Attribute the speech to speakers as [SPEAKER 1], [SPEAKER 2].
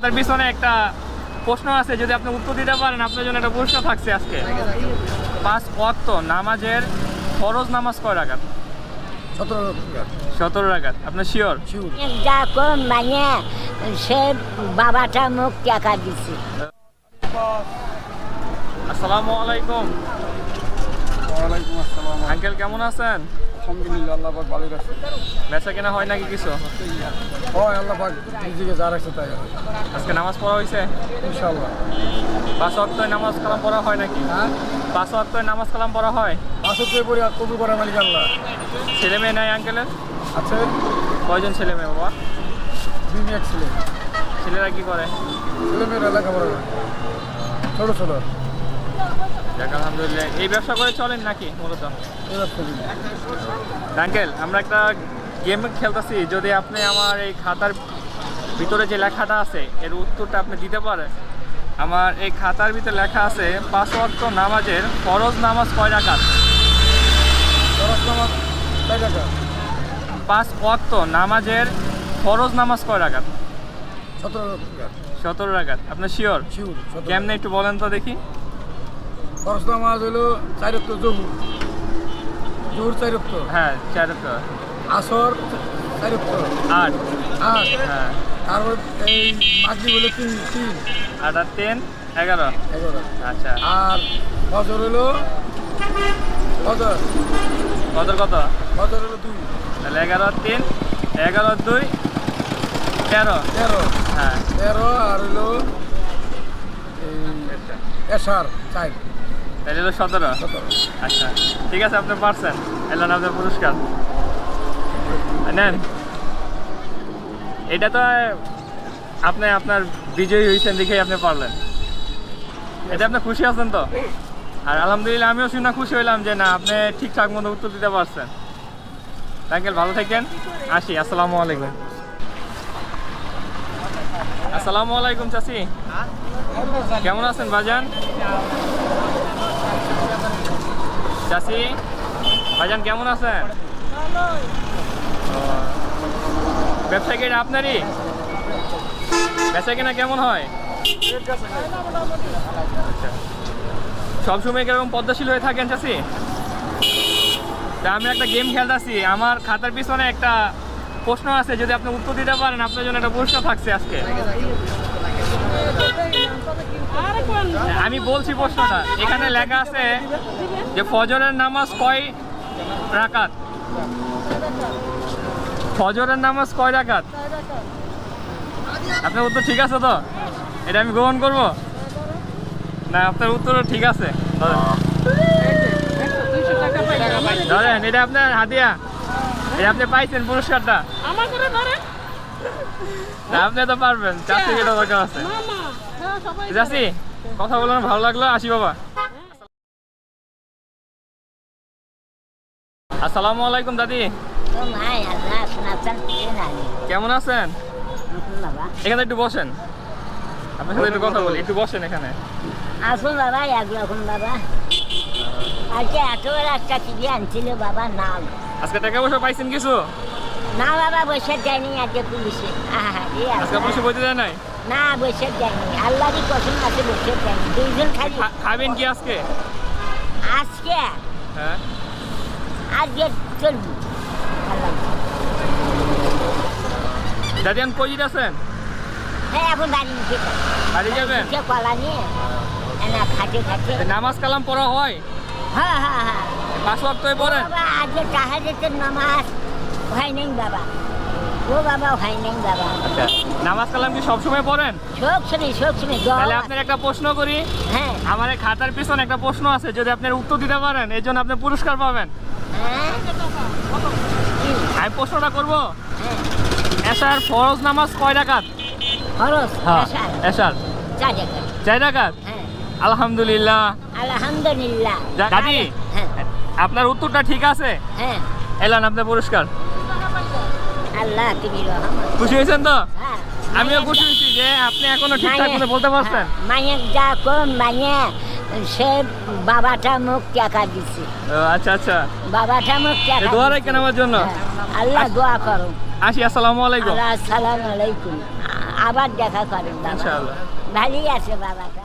[SPEAKER 1] তার পিছনে একটা প্রশ্ন আছে যদি আপনি উত্তর দিতে পারেন আপনার জন্য একটা পুরস্কার থাকছে আজকে। পাঁচ ওয়াক্ত নামাজের ফরজ নামাজ কয় রাকাত?
[SPEAKER 2] সতেরো
[SPEAKER 1] রাকাত। আপনার শিওর
[SPEAKER 3] যা মানে সে বাবাটা মুখ টাকা দিছে।
[SPEAKER 1] আসসালামু আলাইকুম। আঙ্কেল কেমন আছেন?
[SPEAKER 2] আলহামদুলিল্লাহ আল্লাহ পাক ভালোই রাখছে।
[SPEAKER 1] বেচা কেনা হয় নাকি কিছু?
[SPEAKER 2] হয় আল্লাহ পাক নিজেকে যা রাখছে তাই
[SPEAKER 1] আজকে নামাজ পড়া হয়েছে
[SPEAKER 2] ইনশাআল্লাহ।
[SPEAKER 1] পাঁচ ওয়াক্তয় নামাজ কালাম পড়া হয় নাকি?
[SPEAKER 2] হ্যাঁ?
[SPEAKER 1] পাঁচ ওয়াক্তয় নামাজ কালাম পড়া হয়?
[SPEAKER 2] আসর করে পড়ি কবুল করার মালিক আল্লাহ।
[SPEAKER 1] ছেলে মেয়ে নাই আঙ্কেলের
[SPEAKER 2] আছে।
[SPEAKER 1] কয়জন ছেলে মেয়ে বাবা?
[SPEAKER 2] দুই মেয়ে ছেলে।
[SPEAKER 1] ছেলেরা কি করে?
[SPEAKER 2] ছেলে মেয়েরা লেখাপড়া করে। ছোটো ছোটো।
[SPEAKER 1] যাক আলহামদুলিল্লাহ। এই ব্যবসা করে চলেন নাকি মূলত? আঙ্কেল আমরা একটা গেম খেলতেছি যদি আপনি আমার এই খাতার ভিতরে যে লেখাটা আছে এর উত্তরটা আপনি দিতে পারেন। আমার এই খাতার ভিতরে লেখা আছে পাঁচ ওয়াক্ত নামাজের ফরজ নামাজ কয় রাকাত?
[SPEAKER 2] খরচ নামাজ টাকা
[SPEAKER 1] পাঁচ ওয়াক্ত নামাজের ফরজ নামাজ কয় রাকাত?
[SPEAKER 2] সতেরো টাকা
[SPEAKER 1] সতেরো রাকাত। আপনার শিওর কেমনে একটু বলেন তো দেখি।
[SPEAKER 2] খরচ নামাজ হলো চাইরত্ব জহুর। জহুর চাইরত্ব
[SPEAKER 1] হ্যাঁ চার তো
[SPEAKER 2] আসর চাইরত্ব
[SPEAKER 1] আট।
[SPEAKER 2] আট।
[SPEAKER 1] হ্যাঁ।
[SPEAKER 2] তারপর এই মাগরি হলো তিন তিন।
[SPEAKER 1] আট আর তিন এগারো।
[SPEAKER 2] এগারো।
[SPEAKER 1] আচ্ছা।
[SPEAKER 2] আর ফজর হলো ফজর।
[SPEAKER 1] কত কত?
[SPEAKER 2] ফজর হলো দুই।
[SPEAKER 1] তাহলে এগারো তিন এগারো দুই তেরো।
[SPEAKER 2] তেরো।
[SPEAKER 1] হ্যাঁ।
[SPEAKER 2] তেরো আর হলো
[SPEAKER 1] হলো সতেরো। আচ্ছা ঠিক আছে আপনি পারছেন। এলেন আপনার পুরস্কার। নেন। এটা তো আপনি আপনার বিজয়ী হয়েছেন দেখেই আপনি পারলেন। এটা আপনি খুশি আছেন তো? আর আলহামদুলিল্লাহ আমিও শুনে খুশি হইলাম যে না আপনি ঠিকঠাক মতো উত্তর দিতে পারছেন। আঙ্কেল ভালো থাকেন। আসি আসসালামু আলাইকুম। আসসালামু আলাইকুম, চাচি। কেমন আছেন বাজান চাচি, ভাইজান কেমন আছেন? ব্যবসা কি এটা আপনারই? বেচা কিনা কেমন হয়। সবসময় কীরকম পদ্মাশীল হয়ে থাকেন, চাচি? তা আমি একটা গেম খেলতেছি। আমার খাতার পিছনে একটা প্রশ্ন আছে, যদি আপনি উত্তর দিতে পারেন, আপনার জন্য একটা পুরস্কার থাকছে আজকে। আমি বলছি প্রশ্নটা। এখানে লেখা আছে যে ফজরের নামাজ কয় রাকাত? ফজরের নামাজ কয় রাকাত? আপনার উত্তর ঠিক আছে তো? এটা আমি গ্রহণ করব? না, আপনার উত্তর ঠিক আছে। ধরেন। এটা আপনার হাতিয়া। এটা আপনি পাইছেন পুরস্কারটা?
[SPEAKER 4] আমার করে ধরে
[SPEAKER 1] আপনি তো পারবেন চার থেকে এটা দরকার আছে।
[SPEAKER 4] মামা। হ্যাঁ সবাই
[SPEAKER 1] যাচ্ছি কথা বলার ভালো লাগল আসি বাবা। আসসালামু আলাইকুম দাদি। কেমন আছেন? এখানে একটু বসেন। আপনার সাথে একটু কথা বলি একটু বসেন এখানে।
[SPEAKER 3] আসুন বাবা একরকম বাবা। আজকে এত বড় একটা টিভি আনছিল বাবা নাম।
[SPEAKER 1] আজকে টাকা পয়সা পাইছেন কিছু?
[SPEAKER 3] না বাবা বসে যায়নি আজকে পুলিশে।
[SPEAKER 1] আজকে। পুলিশে বইতে দেয় নাই?
[SPEAKER 3] না বসে যায়নি। আল্লাহরই কসম আছে বসে যায়নি। দুইজন খালি।
[SPEAKER 1] খাবেন কি আজকে?
[SPEAKER 3] আজকে?
[SPEAKER 1] হ্যাঁ।
[SPEAKER 3] আজকে চলবি।
[SPEAKER 1] দাদি আমি কই আছেন
[SPEAKER 3] হ্যাঁ এখন বাড়ি
[SPEAKER 1] বাড়ি যাবেন?
[SPEAKER 3] কলা নিয়ে না খাটে খাটে।
[SPEAKER 1] এই নামাজ কালাম পড়া হয়?
[SPEAKER 3] হ্যাঁ হ্যাঁ হ্যাঁ।
[SPEAKER 1] পাঁচ ওয়াক্তই পড়েন
[SPEAKER 3] বাবা আজকে তাহাজের নামাজ হয় নাই বাবা। ও বাবা হয় নাই বাবা।
[SPEAKER 1] আচ্ছা নামাজ কালাম কি সবসময় পড়েন?
[SPEAKER 3] শোক শুনি শোক শুনি
[SPEAKER 1] তাহলে আপনার একটা প্রশ্ন করি।
[SPEAKER 3] হ্যাঁ।
[SPEAKER 1] আমার এই খাতার পিছনে একটা প্রশ্ন আছে যদি আপনার উত্তর দিতে পারেন এই জন্য আপনি পুরস্কার পাবেন।
[SPEAKER 3] হ্যাঁ?
[SPEAKER 1] আমি প্রশ্নটা করব?
[SPEAKER 3] হ্যাঁ।
[SPEAKER 1] এসার ফরজ নামাজ কয়
[SPEAKER 3] খরচ
[SPEAKER 1] হ্যাঁ এসার
[SPEAKER 3] চার টাকা
[SPEAKER 1] চার রাকাত?
[SPEAKER 3] হ্যাঁ
[SPEAKER 1] আলহামদুলিল্লাহ।
[SPEAKER 3] আলহামদুলিল্লাহ।
[SPEAKER 1] দাদি
[SPEAKER 3] হ্যাঁ।
[SPEAKER 1] আপনার উত্তরটা ঠিক আছে?
[SPEAKER 3] হ্যাঁ।
[SPEAKER 1] এলান আপনার পুরস্কার
[SPEAKER 3] আল্লাহ তুমি
[SPEAKER 1] খুশি হয়েছেন তো?
[SPEAKER 3] হ্যাঁ
[SPEAKER 1] আমিও খুশি হয়েছি যে আপনি এখনও ঠিকঠাক মতো বলতে পারছেন।
[SPEAKER 3] মায়ের যা কোন মানে সে বাবাটা মুখ টাকা দিছে।
[SPEAKER 1] আচ্ছা আচ্ছা।
[SPEAKER 3] বাবাটা মুখ টাকা
[SPEAKER 1] দোয়া রাখেন আমার জন্য।
[SPEAKER 3] হ্যাঁ, আল্লাহ দোয়া করো
[SPEAKER 1] আসি আসসালামু আলাইকুম।
[SPEAKER 3] আসসালামু আলাইকুম। আবার দেখা করেন
[SPEAKER 1] ইনশাআল্লাহ।
[SPEAKER 3] ভালোই আছে বাবাটা।